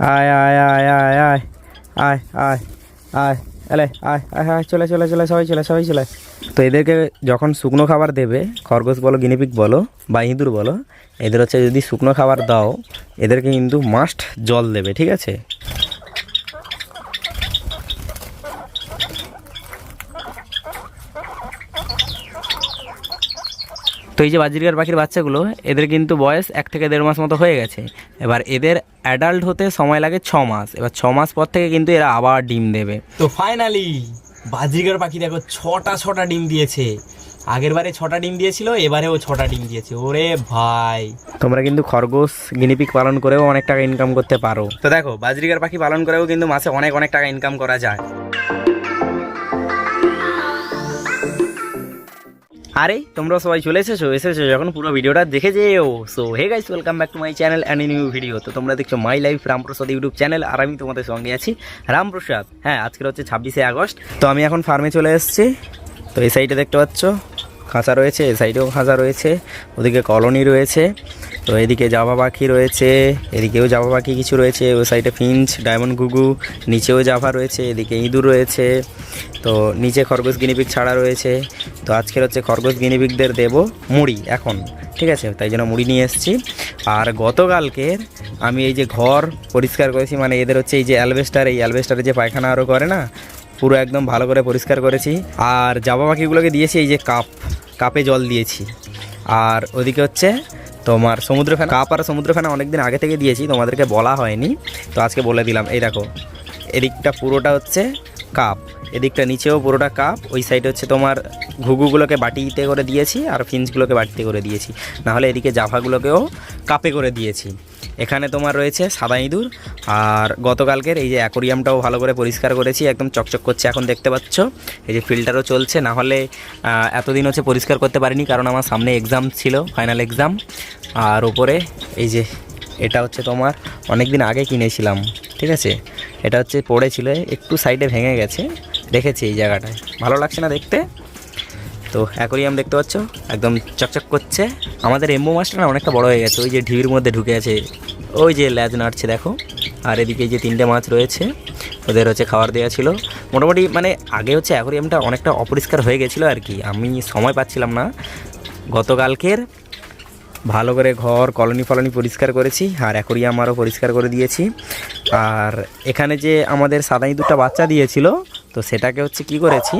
আয় আয় আয় আয় আয় আয় আয় আয়, এলে, আয় আয় আয়, চলে চলে চলে, সবাই চলে সবাই চলে। তো এদেরকে যখন শুকনো খাবার দেবে, খরগোশ বলো গিনিপিক বলো বা ইঁদুর বলো, এদের হচ্ছে যদি শুকনো খাবার দাও, এদেরকে কিন্তু মাস্ট জল দেবে, ঠিক আছে? তো এই যে বাজিরগার পাখির বাচ্চাগুলো এদের কিন্তু বয়স এক থেকে দেড় মাস মতো হয়ে গেছে। এবার এদের অ্যাডাল্ট হতে সময় লাগে ছ মাস। এবার ছ মাস পর থেকে কিন্তু এরা আবার ডিম দেবে। তো ফাইনালি বাজিরগার পাখি দেখো ছটা ছটা ডিম দিয়েছে। আগের বারে ছটা ডিম দিয়েছিল এবারেও ছটা ডিম দিয়েছে। ওরে ভাই। তোমরা কিন্তু খরগোশ গিনিপিক পালন করেও অনেক টাকা ইনকাম করতে পারো। তো দেখো বাজরিগার পাখি পালন করেও কিন্তু মাসে অনেক অনেক টাকা ইনকাম করা যায়। আরে, তোমরা সবাই চলে এসেছ? এসেছ যখন পুরো ভিডিওটা দেখে যেও। So hey guys welcome back to my channel and new video তো তোমরা দেখছ my life Ramprasad YouTube channel আর আমি তোমাদের সঙ্গে আছি রামপ্রসাদ হ্যাঁ আজকের হচ্ছে ছাব্বিশে আগস্ট। তো আমি এখন ফার্মে চলে এসেছি। তো এই সাইডে দেখতে পাচ্ছ? খাঁচা রয়েছে, এ সাইডেও খাঁচা রয়েছে, ওদিকে কলোনি রয়েছে, তো এদিকে জাভা পাখি রয়েছে, এদিকেও জাভা পাখি কিছু রয়েছে ওই সাইডে ফিঞ্চ, ডায়মন্ড ঘুঘু, নিচেও জাভা রয়েছে, এদিকে ইঁদুর রয়েছে, তো নিচে খরগোশ গিনিপিক ছাড়া রয়েছে, তো আজকের হচ্ছে খরগোশ গিনিপিকদের দেব মুড়ি এখন, ঠিক আছে? তাই জন্য মুড়ি নিয়ে এসেছি। আর গতকালকের আমি এই যে ঘর পরিষ্কার করেছি মানে এদের হচ্ছে এই যে অ্যালবেস্টার এই অ্যালবেস্টারে যে পায়খানা আরও করে না পুরো একদম ভালো করে পরিষ্কার করেছি। আর জাবা পাখিগুলোকে দিয়েছি এই যে কাপ, কাপে জল দিয়েছি। আর ওদিকে হচ্ছে তোমার সমুদ্র ফেনা কাপ আর সমুদ্র ফেনা অনেকদিন আগে থেকে দিয়েছি, তোমাদেরকে বলা হয়নি। তো আজকে বলে দিলাম, এই দেখো, এদিকটা পুরোটা হচ্ছে কাপ, এদিকটা নিচেও পুরোটা কাপ, ওই সাইডে হচ্ছে তোমার ঘুঘুগুলোকে বাটিতে করে দিয়েছি আর ফিঞ্চগুলোকে বাটিতে করে দিয়েছি। নাহলে এদিকে জাফাগুলোকেও কাপে করে দিয়েছি। এখানে তোমার রয়েছে সাদা ইঁদুর, আর গতকালকের এই যে অ্যাকোরিয়ামটাও ভালো করে পরিষ্কার করেছি, একদম চকচক করছে এখন দেখতে পাচ্ছ। এই যে ফিল্টারও চলছে, না হলে এতদিন হচ্ছে পরিষ্কার করতে পারিনি কারণ আমার সামনে এক্সাম ছিল ফাইনাল এক্সাম আর ওপরে এই যে এটা হচ্ছে তোমার অনেক দিন আগে কিনেছিলাম, ঠিক আছে? এটা হচ্ছে পড়েছিল, একটু সাইডে ভেঙে গেছে রেখেছি এই জায়গাটায়। ভালো লাগছে না দেখতে? তো অ্যাকোরিয়াম দেখতে পাচ্ছ? একদম চকচক করছে। আমাদের এম্বো মাছটা না অনেকটা বড় হয়ে গেছে, ওই যে ঢিবির মধ্যে ঢুকে আছে। ওই যে ল্যাজ নাড়ছে, দেখো। আর এদিকে যে তিনটে মাছ রয়েছে, ওদের হচ্ছে খাবার দেওয়া ছিল। মোটামুটি মানে আগে হচ্ছে অ্যাকোরিয়ামটা অনেকটা অপরিষ্কার হয়ে গেছিল আর কি। আমি সময় পাচ্ছিলাম না। গতকালকের ভালো করে ঘর, কলোনি ফলনি পরিষ্কার করেছি আর অ্যাকোরিয়াম আরও পরিষ্কার করে দিয়েছি। আর এখানে যে আমাদের সাদা ইঁদুরটা বাচ্চা দিয়েছিল, তো সেটাকে হচ্ছে কি করেছি,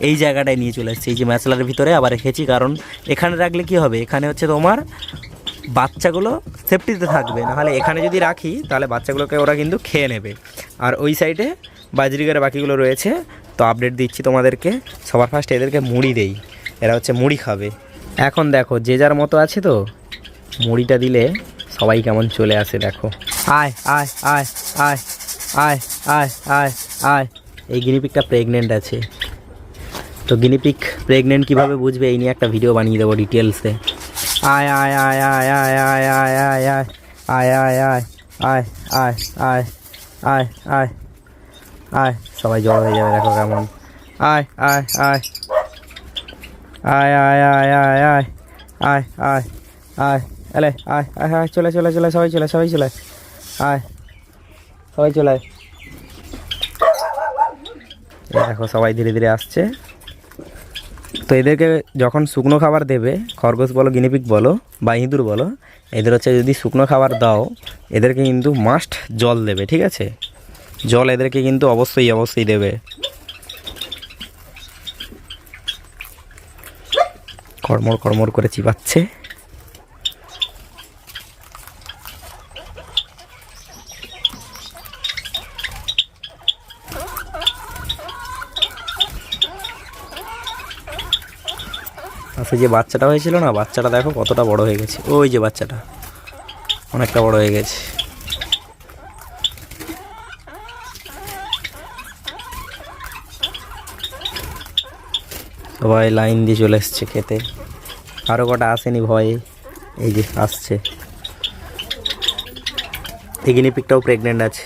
এই জায়গাটায় নিয়ে চলে এসেছি। এই যে ম্যাচলার ভিতরে আবার রেখেছি, কারণ এখানে রাখলে কি হবে? এখানে হচ্ছে তোমার বাচ্চাগুলো সেফটিতে থাকবে। নাহলে এখানে যদি রাখি, তাহলে বাচ্চাগুলোকে ওরা কিন্তু খেয়ে নেবে। আর ওই সাইডে বাজরিগার বাকিগুলো রয়েছে, তো আপডেট দিচ্ছি তোমাদেরকে। সবার ফার্স্ট এদেরকে মুড়ি দেই। এরা হচ্ছে মুড়ি খাবে। এখন দেখো যে যার মতো আছে তো মুড়িটা দিলে সবাই কেমন চলে আসে দেখো আয় আয় আয় আয় আয় আয় আয় আয় এই গিনিপিকটা প্রেগনেন্ট আছে তো গিনিপিক প্রেগনেন্ট কীভাবে বুঝবে এই নিয়ে একটা ভিডিও বানিয়ে দেবো ডিটেলসে আয় আয় আয় আয় আয় আয় আয় আয় আয় আয় আয় আয় আয় আয় আয় আয় আয় আয় সবাই জড়ো হয়ে যাবে দেখো কেমন আয় আয় আয় আয় আয় আয় আয় আয় আয় আয় আয়, এলে, আয় আয় আয়, চলে চলে চলে, সবাই চলে সবাই চলে, আয়, সবাই চলে। দেখো, সবাই ধীরে ধীরে আসছে। তো এদেরকে যখন শুকনো খাবার দেবে, খরগোশ বলো গিনিপিক বলো, বা ইঁদুর বলো, এদের হচ্ছে যদি শুকনো খাবার দাও, এদেরকে কিন্তু মাস্ট জল দেবে, ঠিক আছে? জল এদেরকে কিন্তু অবশ্যই অবশ্যই দেবে। কর্মর কর্মর করে চিবাচ্ছে। আচ্ছা যে বাচ্চাটা হয়েছিল না, বাচ্চাটা দেখো কতটা বড় হয়ে গেছে। ওই যে বাচ্চাটা, অনেকটা বড় হয়ে গেছে। সবাই লাইন দিয়ে চলে এসছে খেতে। আরও কটা আসেনি ভয়ে। এই যে আসছে। এগিনি পিকটাও প্রেগনেন্ট আছে।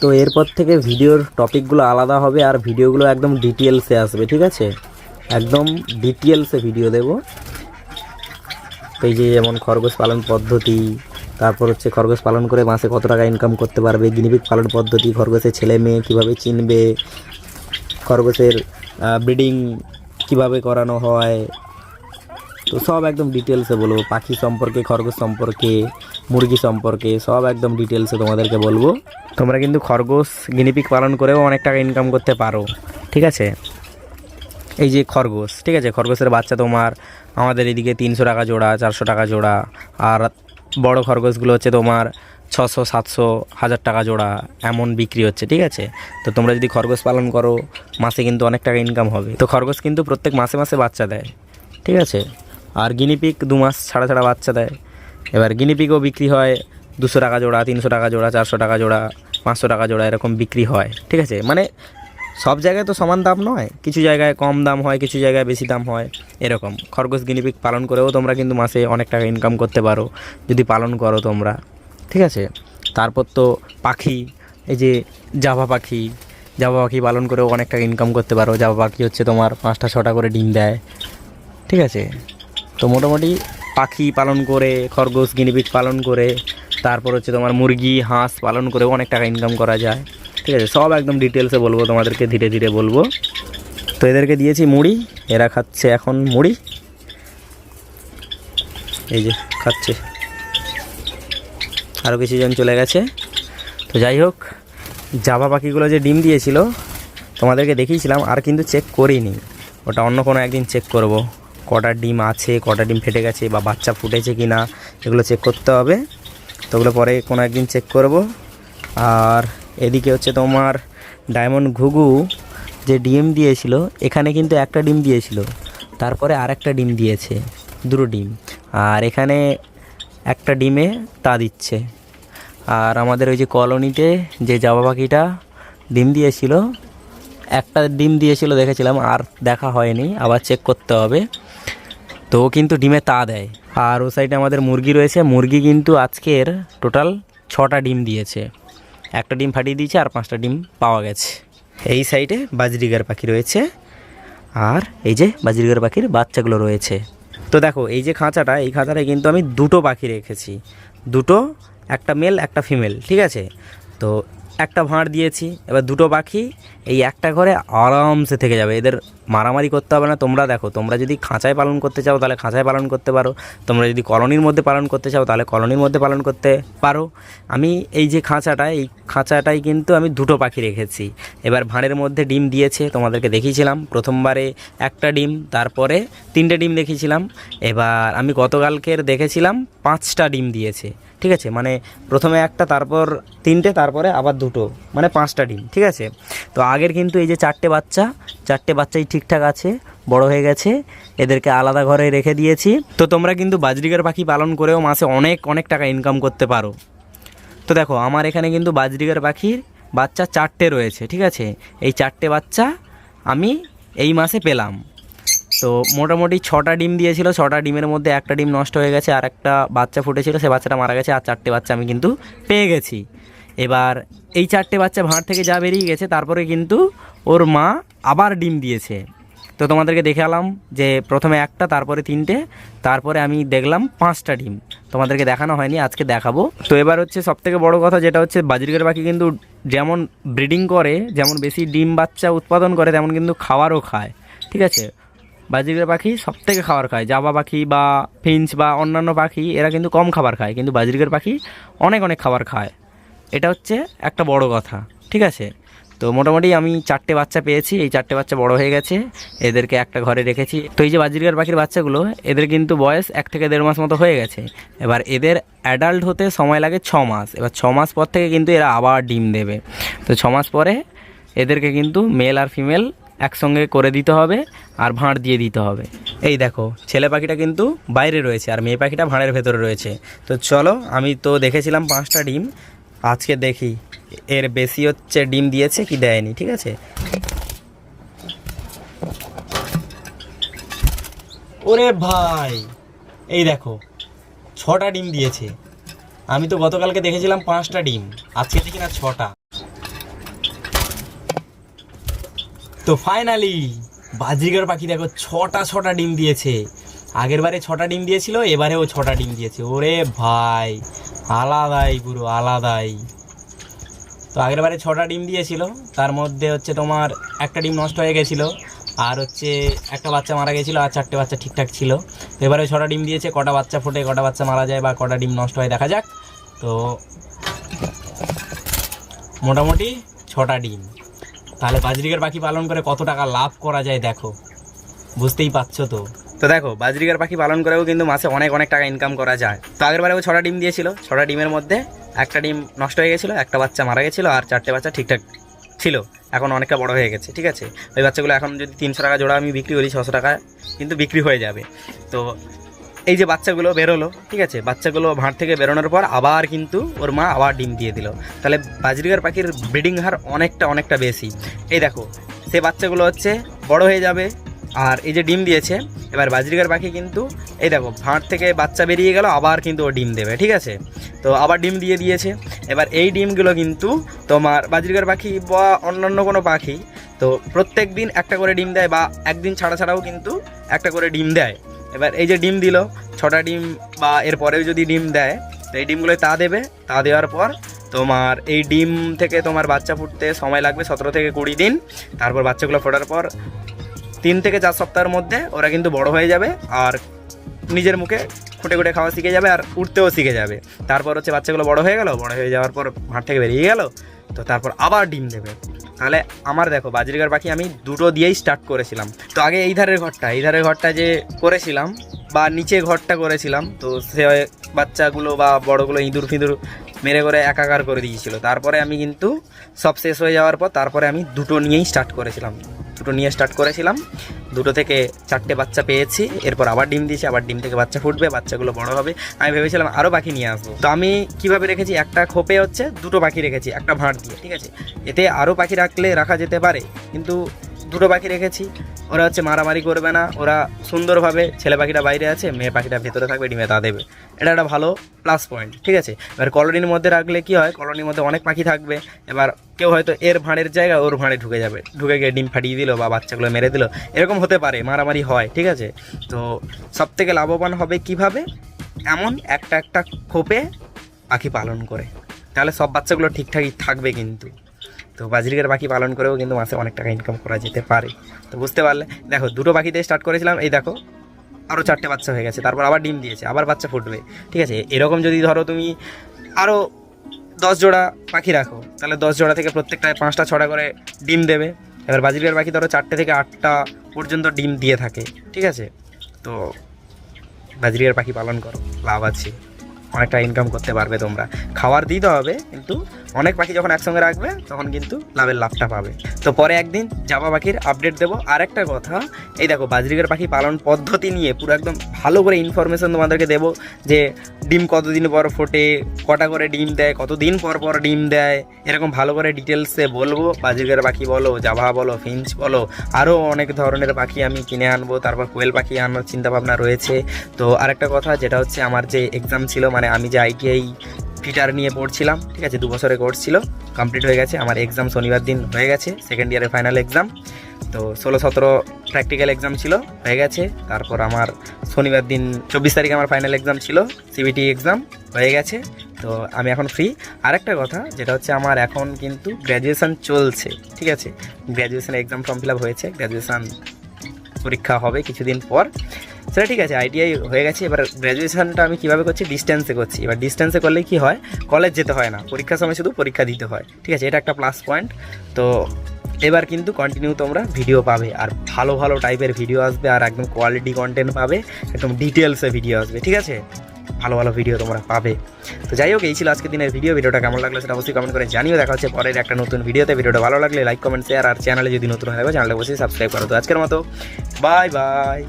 তো এরপর থেকে ভিডিওর টপিকগুলো আলাদা হবে আর ভিডিওগুলো একদম ডিটেলসে আসবে, ঠিক আছে? একদম ডিটেলসে ভিডিও দেব। এই যে যেমন খরগোশ পালন পদ্ধতি, তারপর হচ্ছে খরগোশ পালন করে মাসে কত টাকা ইনকাম করতে পারবে গিনিপিক পালন পদ্ধতি, খরগোশের ছেলে মেয়ে কীভাবে চিনবে, খরগোশের ব্রিডিং কীভাবে করানো হয়, তো সব একদম ডিটেলসে বলব। পাখি সম্পর্কে, খরগোশ সম্পর্কে মুরগি সম্পর্কে সব একদম ডিটেলসে তোমাদেরকে বলব। তোমরা কিন্তু খরগোশ গিনিপিক পালন করেও অনেক টাকা ইনকাম করতে পারো, ঠিক আছে? এই যে খরগোশ, ঠিক আছে? খরগোশের বাচ্চা তোমার আমাদের এদিকে তিনশো টাকা জোড়া, চারশো টাকা জোড়া, আর বড় খরগোশগুলো হচ্ছে তোমার ছশো, সাতশো, হাজার টাকা জোড়া, এমন বিক্রি হচ্ছে, ঠিক আছে? তো তোমরা যদি খরগোশ পালন করো, মাসে কিন্তু অনেক টাকা ইনকাম হবে। তো খরগোশ কিন্তু প্রত্যেক মাসে মাসে বাচ্চা দেয়, ঠিক আছে? আর গিনিপিক দু মাস ছাড়া ছাড়া বাচ্চা দেয়। এবার গিনিপিকও বিক্রি হয় দুশো টাকা জোড়া, তিনশো টাকা জোড়া, চারশো টাকা জোড়া, পাঁচশো টাকা জোড়া এরকম বিক্রি হয়, ঠিক আছে? মানে সব জায়গায় তো সমান দাম নয়, কিছু জায়গায় কম দাম হয়, কিছু জায়গায় বেশি দাম হয়, এরকম। খরগোশ গিনিপিক পালন করেও তোমরা কিন্তু মাসে অনেক টাকা ইনকাম করতে পারো, যদি পালন করো তোমরা, ঠিক আছে? তারপর তো পাখি, এই যে জাভা পাখি জাভা পাখি পালন করেও অনেক টাকা ইনকাম করতে পারো। জাভা পাখি হচ্ছে তোমার পাঁচটা, ছটা করে ডিম দেয়, ঠিক আছে? তো মোটামুটি পাখি পালন করে, খরগোশ গিনিপিক পালন করে, তারপর হচ্ছে তোমার মুরগি, হাঁস পালন করেও অনেক টাকা ইনকাম করা যায়। ঠিক আছে? সব একদম ডিটেলসে বলব, তোমাদেরকে ধীরে ধীরে বলব। তো এদেরকে দিয়েছি মুড়ি, এরা খাচ্ছে এখন মুড়ি। এই যে, খাচ্ছে। আরও কিছুজন চলে গেছে। তো যাই হোক, জাবা পাখিগুলো যে ডিম দিয়েছিল, তোমাদেরকে দেখিয়েছিলাম, আর কিন্তু চেক করিনি। ওটা অন্য কোনো একদিন চেক করব। কটা ডিম আছে, কটা ডিম ফেটে গেছে বা বাচ্চা ফুটেছে কি না এগুলো চেক করতে হবে। তো ওগুলো পরে কোনো একদিন চেক করব। আর এদিকে হচ্ছে তোমার ডায়মন্ড ঘুঘু যে ডিম দিয়েছিল, এখানে কিন্তু একটা ডিম দিয়েছিল, তারপরে আর একটা ডিম দিয়েছে, দুটো ডিম। আর এখানে একটা ডিমে তা দিচ্ছে। আর আমাদের ওই যে কলোনিতে যে জাবা পাখিটা ডিম দিয়েছিল, একটা ডিম দিয়েছিল দেখেছিলাম, আর দেখা হয়নি, আবার চেক করতে হবে। তো ও কিন্তু ডিমে তা দেয়। আর ও সাইডে আমাদের মুরগি রয়েছে। মুরগি কিন্তু আজকের টোটাল ছটা ডিম দিয়েছে। একটা ডিম ফাটিয়ে দিয়েছে আর পাঁচটা ডিম পাওয়া গেছে। এই সাইডে বাজরিগার পাখি রয়েছে। আর এই যে বাজরিগার পাখির বাচ্চাগুলো রয়েছে। তো দেখো, এই যে খাঁচাটা, এই খাঁচাটায় কিন্তু আমি দুটো পাখি রেখেছি। দুটো, একটা মেল একটা ফিমেল ঠিক আছে? তো একটা ভাঁড় দিয়েছি, এবার দুটো পাখি, এই একটা ঘরে আরামসে থেকে যাবে। এদের মারামারি করতে হবে না। তোমরা দেখো, তোমরা যদি খাঁচায় পালন করতে চাও, তাহলে খাঁচায় পালন করতে পারো। তোমরা যদি কলোনির মধ্যে পালন করতে চাও, তাহলে কলোনির মধ্যে পালন করতে পারো। আমি এই যে খাঁচাটা, এই খাঁচাটাই কিন্তু আমি দুটো পাখি রেখেছি। এবার ভাঁড়ের মধ্যে ডিম দিয়েছে, তোমাদেরকে দেখিয়েছিলাম। প্রথমবারে একটা ডিম, তারপরে তিনটে ডিম দেখিয়েছিলাম। এবার আমি গতকালকের দেখেছিলাম, পাঁচটা ডিম দিয়েছে। ঠিক আছে? মানে প্রথমে একটা, তারপর তিনটে, তারপরে আবার দুটো মানে পাঁচটা ডিম, ঠিক আছে? তো আগের কিন্তু এই যে চারটে বাচ্চা, চারটে বাচ্চাই ঠিকঠাক আছে, বড় হয়ে গেছে, এদেরকে আলাদা ঘরে রেখে দিয়েছি। তো তোমরা কিন্তু বাজরিকার পাখি পালন করেও মাসে অনেক অনেক টাকা ইনকাম করতে পারো। তো দেখো, আমার এখানে কিন্তু বাজরিকার পাখির বাচ্চা চারটে রয়েছে, ঠিক আছে? এই চারটে বাচ্চা আমি এই মাসে পেলাম। তো মোটামুটি ছটা ডিম দিয়েছিল, ছটা ডিমের মধ্যে একটা ডিম নষ্ট হয়ে গেছে আর একটা বাচ্চা ফুটেছিল, সে বাচ্চাটা মারা গেছে আর চারটে বাচ্চা আমি কিন্তু পেয়ে গেছি। এবার এই চারটে বাচ্চা ভাঁড় থেকে যা বেরিয়ে গেছে, তারপরে কিন্তু ওর মা আবার ডিম দিয়েছে। তো তোমাদেরকে দেখালাম যে প্রথমে একটা, তারপরে তিনটে, তারপরে আমি দেখলাম পাঁচটা ডিম। তোমাদেরকে দেখানো হয়নি, আজকে দেখাবো। তো এবার হচ্ছে সবথেকে বড় কথা যেটা হচ্ছে বাজরিকের পাখি কিন্তু যেমন ব্রিডিং করে, যেমন বেশি ডিম বাচ্চা উৎপাদন করে, তেমন কিন্তু খাবারও খায়। ঠিক আছে? বাজরিকের পাখি সব থেকে খাবার খায়। জাবা পাখি বা ফিঞ্চ বা অন্যান্য পাখি, এরা কিন্তু কম খাবার খায়, কিন্তু বাজরিকের পাখি অনেক অনেক খাবার খায়। এটা হচ্ছে একটা বড় কথা, ঠিক আছে? তো মোটামুটি আমি চারটে বাচ্চা পেয়েছি, এই চারটে বাচ্চা বড় হয়ে গেছে, এদেরকে একটা ঘরে রেখেছি। তো এই যে বাজরিকার পাখির বাচ্চাগুলো, এদের কিন্তু বয়স এক থেকে দেড় মাস মতো হয়ে গেছে। এবার এদের অ্যাডাল্ট হতে সময় লাগে ছ মাস। এবার ছ মাস পর থেকে কিন্তু এরা আবার ডিম দেবে। তো ছ মাস পরে এদেরকে কিন্তু মেল আর ফিমেল একসঙ্গে করে দিতে হবে আর ভাঁড় দিয়ে দিতে হবে। এই দেখো, ছেলে পাখিটা কিন্তু বাইরে রয়েছে আর মেয়ে পাখিটা ভাঁড়ের ভেতরে রয়েছে। তো চলো, আমি তো দেখেছিলাম পাঁচটা ডিম। আজকে দেখি, এর বেশি হচ্ছে ডিম দিয়েছে কি দেয়নি, ঠিক আছে? ওরে ভাই, এই দেখো, ছটা ডিম দিয়েছে। আমি তো গতকালকে দেখেছিলাম পাঁচটা ডিম, আজকে দেখি না ছটা। তো ফাইনালি বাজরিগার পাখি দেখো, ছটা ছটা ডিম দিয়েছে। আগের বারে ছটা ডিম দিয়েছিল, এবারেও ছটা ডিম দিয়েছে। ওরে ভাই, আলাদাই পুরো, আলাদাই। তো আগের বারে ছটা ডিম দিয়েছিল, তার মধ্যে হচ্ছে তোমার একটা ডিম নষ্ট হয়ে গেছিল, আর হচ্ছে একটা বাচ্চা মারা গেছিল, আর চারটে বাচ্চা ঠিকঠাক ছিল। এবারে ছটা ডিম দিয়েছে, কটা বাচ্চা ফোটে, কটা বাচ্চা মারা যায় বা কটা ডিম নষ্ট হয়, দেখা যাক। তো মোটামুটি ছটা ডিম। তাহলে বাজরিকার পাখি পালন করে কত টাকা লাভ করা যায় দেখো। বুঝতেই পারছ তো? তো দেখো বাজরিকার পাখি পালন করেও কিন্তু মাসে অনেক অনেক টাকা ইনকাম করা যায়। তো আগের বারেও ছটা ডিম দিয়েছিল। ছটা ডিমের মধ্যে একটা ডিম নষ্ট হয়ে গেছিল, একটা বাচ্চা মারা গেছিল, আর চারটে বাচ্চা ঠিকঠাক ছিল। এখন অনেকটা বড় হয়ে গেছে, ঠিক আছে? ওই বাচ্চাগুলো এখন যদি তিনশো টাকা জোড়া আমি বিক্রি করি, ছশো টাকা কিন্তু বিক্রি হয়ে যাবে। তো এই যে বাচ্চাগুলো বেরোলো, ঠিক আছে? বাচ্চাগুলো ভাঁড় থেকে বেরোনোর পর আবার কিন্তু ওর মা আবার ডিম দিয়ে দিল। তাহলে বাজরিগার পাখির ব্রিডিং হার অনেকটা অনেকটা বেশি। এই দেখো, সে বাচ্চাগুলো হচ্ছে বড় হয়ে যাবে, আর এই যে ডিম দিয়েছে, এবার বাজরিগার পাখি কিন্তু, এই দেখো, ভাঁড় থেকে বাচ্চা বেরিয়ে গেল, আবার কিন্তু ও ডিম দেবে, ঠিক আছে? তো আবার ডিম দিয়ে দিয়েছে। এবার এই ডিমগুলো কিন্তু তোমার বাজরিগার পাখি বা অন্যান্য কোনো পাখি, তো প্রত্যেক দিন একটা করে ডিম দেয় বা একদিন ছাড়া ছাড়াও কিন্তু একটা করে ডিম দেয়। এবার এই যে ডিম দিল, ছটা ডিম বা এর পরেও যদি ডিম দেয়, তো এই ডিমগুলো তা দেবে। তা দেওয়ার পর তোমার এই ডিম থেকে তোমার বাচ্চা ফুটতে সময় লাগবে সতেরো থেকে কুড়ি দিন। তারপর বাচ্চাগুলো ফোটার পর তিন থেকে চার সপ্তাহের মধ্যে ওরা কিন্তু বড় হয়ে যাবে আর নিজের মুখে খুঁটে খুঁটে খাওয়া শিখে যাবে আর উঠতেও শিখে যাবে। তারপর হচ্ছে বাচ্চাগুলো বড় হয়ে গেল, বড় হয়ে যাওয়ার পর ভাঁড় থেকে বেরিয়ে গেল তো তারপর আবার ডিম দেবে। তাহলে আমার দেখো বাজরিগার পাখি আমি দুটো দিয়েই স্টার্ট করেছিলাম। তো আগে এই ধারের ঘরটা, এই ধারের ঘরটা যে করেছিলাম, বা নিচে ঘরটা করেছিলাম, তো সে বাচ্চাগুলো বা বড়গুলো ইঁদুর ফিঁদুর মেরে করে একাকার করে দিয়েছিল। তারপরে আমি কিন্তু সব শেষ হয়ে যাওয়ার পর, তারপরে আমি দুটো নিয়েই স্টার্ট করেছিলাম। দুটো নিয়ে স্টার্ট করেছিলাম। দুটো থেকে চারটে বাচ্চা পেয়েছি। এরপর আবার ডিম দিয়েছি, আবার ডিম থেকে বাচ্চা ফুটবে, বাচ্চাগুলো বড় হবে। আমি ভেবেছিলাম আরও পাখি নিয়ে আসব। তো আমি কীভাবে রেখেছি? একটা খোপে হচ্ছে দুটো পাখি রেখেছি, একটা ভাঁড় দিয়ে, ঠিক আছে? এতে আরও পাখি রাখলে রাখা যেতে পারে। কিন্তু দুটো পাখি রেখেছি ওরা হচ্ছে মারামারি করবে না। ওরা সুন্দরভাবে ছেলে পাখিটা বাইরে আছে, মেয়ে পাখিটা ভেতরে থাকবে, ডিমে তা দেবে। এটা একটা ভালো প্লাস পয়েন্ট ঠিক আছে? এবার কলোনির মধ্যে রাখলে কি হয়? কলোনির মধ্যে অনেক পাখি থাকবে। এবার কেউ হয়তো এর ভাঁড়ের জায়গা ওর ভাঁড়ে ঢুকে যাবে। ঢুকে গিয়ে ডিম ফাটিয়ে দিল বা বাচ্চাগুলো মেরে দিল। এরকম হতে পারে, মারামারি হয়, ঠিক আছে? তো সব থেকে লাভবান হবে কীভাবে? এমন একটা একটা খোপে পাখি পালন করে। তাহলে সব বাচ্চাগুলো ঠিকঠাকই থাকবে কিন্তু। তো বাজরিকের পাখি পালন করেও কিন্তু মাসে অনেক টাকা ইনকাম করা যেতে পারে। তো বুঝতে পারলে, দেখো, দুটো পাখি দিয়ে স্টার্ট করেছিলাম, এই দেখো আরও চারটে বাচ্চা হয়ে গেছে, তারপর আবার ডিম দিয়েছে, আবার বাচ্চা ফুটবে, ঠিক আছে? এরকম যদি ধরো তুমি আরও দশ জোড়া পাখি রাখো, তাহলে দশ জোড়া থেকে প্রত্যেকটায় পাঁচটা, ছটা করে ডিম দেবে। এবার বাজরিকের পাখি ধরো চারটে থেকে আটটা পর্যন্ত ডিম দিয়ে থাকে, ঠিক আছে? তো বাজরিকের পাখি পালন করো, লাভ আছে। অনেকটা ইনকাম করতে পারবে তোমরা। খাওয়ার দিতে হবে, কিন্তু অনেক পাখি যখন একসঙ্গে রাখবে, তখন কিন্তু লাভের লাভটা পাবে। তো পরে একদিন জাবা পাখির আপডেট দেবো। আর একটা কথা, এই দেখো বাজরিকের পাখি পালন পদ্ধতি নিয়ে পুরো একদম ভালো করে ইনফরমেশন তোমাদেরকে দেবো যে ডিম কতদিন পর ফোটে, কটা করে ডিম দেয়, কতদিন পর পর ডিম দেয়, এরকম ভালো করে ডিটেলসে বলব। বাজরিকের পাখি বলো, জাভা বলো, ফিঞ্চ বলো আরও অনেক ধরনের পাখি আমি কিনে আনব, তারপর কোয়েল পাখি আনার চিন্তাভাবনা রয়েছে। তো আরেকটা কথা, যেটা হচ্ছে আমার যে এক্সাম ছিল মানে আমি যে আইটিআই ফিটার নিয়ে পড়ছিলাম, ঠিক আছে, দু বছরের কোর্স ছিল কমপ্লিট হয়ে গেছে, আমার এক্সাম শনিবার দিন হয়ে গেছে সেকেন্ড ইয়ারের ফাইনাল এক্সাম তো ষোলো সতেরো প্র্যাকটিক্যাল এক্সাম ছিল, হয়ে গেছে। তারপর আমার শনিবার দিন চব্বিশ তারিখে আমার ফাইনাল এক্সাম ছিল সিবিটি এক্সাম হয়ে গেছে। তো আমি এখন ফ্রি আরেকটা কথা, যেটা হচ্ছে আমার এখন কিন্তু গ্র্যাজুয়েশান চলছে, ঠিক আছে? Graduation exam form fill up হয়েছে গ্র্যাজুয়েশান পরীক্ষা হবে কিছুদিন পর। সেটা ঠিক আছে আইটিআই হয়ে গেছে। এবার গ্র্যাজুয়েশানটা আমি কীভাবে করছি? ডিস্টেন্সে করছি। এবার ডিস্টেন্সে করলে কি হয়? কলেজ যেতে হয় না। পরীক্ষার সময় শুধু পরীক্ষা দিতে হয়, ঠিক আছে? এটা একটা প্লাস পয়েন্ট তো এবার কিন্তু কন্টিনিউ তোমরা ভিডিও পাবে। আর ভালো ভালো টাইপের ভিডিও আসবে আর একদম কোয়ালিটি কন্টেন্ট পাবে, একদম ডিটেলসে ভিডিও আসবে, ঠিক আছে? ভালো ভালো ভিডিও তোমরা পাবে। তো যাই হোক, এই ছিল আজকের দিনের ভিডিও ভিডিওটা কেমন লাগল সেটা অবশ্যই কমেন্ট করে জানিও। দেখা হচ্ছে পরের একটা নতুন ভিডিওতে ভিডিওটা ভালো লাগলে লাইক কমেন্ট শেয়ার আর চ্যানেলে যদি নতুন হয় চ্যানেলে অবশ্যই সাবস্ক্রাইব করো। তো আজকের মতো বাই বাই